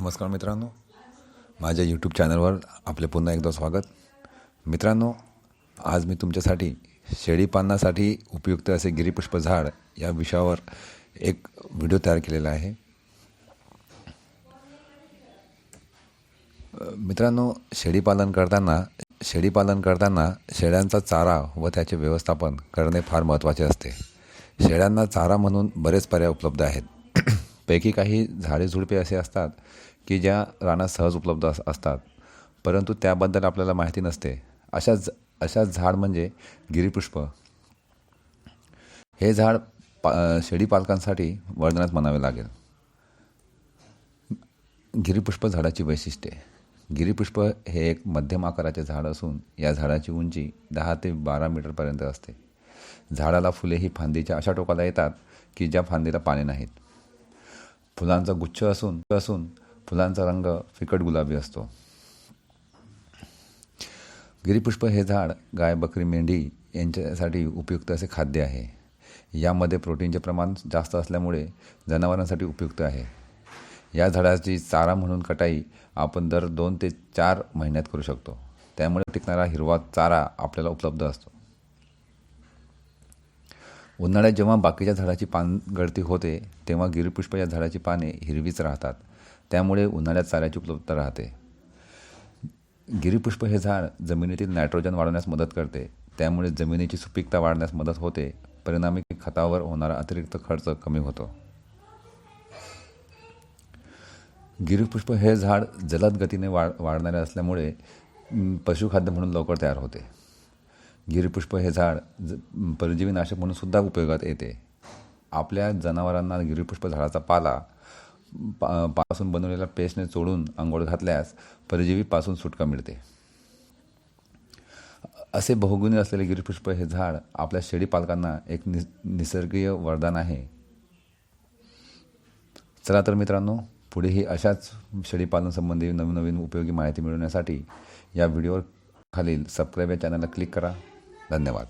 नमस्कार मित्रांनो. माझ्या यूट्यूब चॅनलवर आपले पुन्हा एकदा स्वागत. मित्रांनो आज मी तुमच्यासाठी शेळीपालनासाठी उपयुक्त असे गिरीपुष्प झाड या विषयावर एक व्हिडिओ तयार केलेला आहे. मित्रांनो शेळीपालन करताना शेळीपालन करताना शेळ्यांचा चारा व त्याचे व्यवस्थापन करणे फार महत्त्वाचे असते. शेळ्यांना चारा म्हणून बरेच पर्याय उपलब्ध आहेत. पैकी काही झाडे झुडपे असे असतात की ज्या रानात सहज उपलब्ध अस असतात. परंतु त्याबद्दल आपल्याला माहिती नसते. अशाच अशा झाड म्हणजे गिरीपुष्प. हे झाड पा शेळी पालकांसाठी वर्धनात म्हणावे लागेल. गिरीपुष्प झाडाची वैशिष्ट्ये. गिरीपुष्प हे एक मध्यम आकाराचे झाड असून या झाडाची उंची दहा ते बारा मीटरपर्यंत असते. झाडाला फुले ही फांदीच्या अशा टोकाला येतात की ज्या फांदीला पाने नाहीत. फुलांचा गुच्छ असून असून फुलांचा रंग फिकट गुलाबी असतो. गिरीपुष्प हे झाड गाय बकरी मेंढी यांच्यासाठी उपयुक्त असे खाद्य आहे. यामध्ये प्रोटीनचे प्रमाण जास्त असल्यामुळे जनावरांसाठी उपयुक्त आहे. या झाडाची चारा म्हणून कटाई आपण दर दोन ते चार महिन्यात करू शकतो. त्यामुळे टिकणारा हिरवा चारा आपल्याला उपलब्ध असतो. उन्हाळ्यात जेव्हा बाकीच्या झाडाची पान गळती होते तेव्हा गिरपुष्पाच्या झाडाची पाने हिरवीच राहतात. त्यामुळे उन्हाळ्यात चाऱ्याची उपलब्धता राहते. गिरीपुष्प हे झाड जमिनीतील नायट्रोजन वाढवण्यास मदत करते. त्यामुळे जमिनीची सुपीकता वाढण्यास मदत होते. परिणामी खतावर होणारा अतिरिक्त खर्च कमी होतो. गिरीपुष्प हे झाड जलद गतीने वाढ वाढणारे असल्यामुळे पशुखाद्य म्हणून लवकर तयार होते. गिरीपुष्प हे झाड ज परजीवीनाशक म्हणून सुद्धा उपयोगात येते. आपल्या जनावरांना गिरीपुष्प झाडाचा पाला पा पासून बनवलेल्या पेस्टने चोळून आंघोळ घातल्यास परजीवीपासून सुटका मिळते. असे बहुगुणी असलेले गिरीपुष्प हे झाड आपल्या शेळी पालकांना एक नि निसर्गीय वरदान आहे. चला तर मित्रांनो पुढेही अशाच शेळीपालनसंबंधी नवीन नवीन उपयोगी माहिती मिळवण्यासाठी या व्हिडिओवर खालील सबस्क्राईब या चॅनलला क्लिक करा. धन्यवाद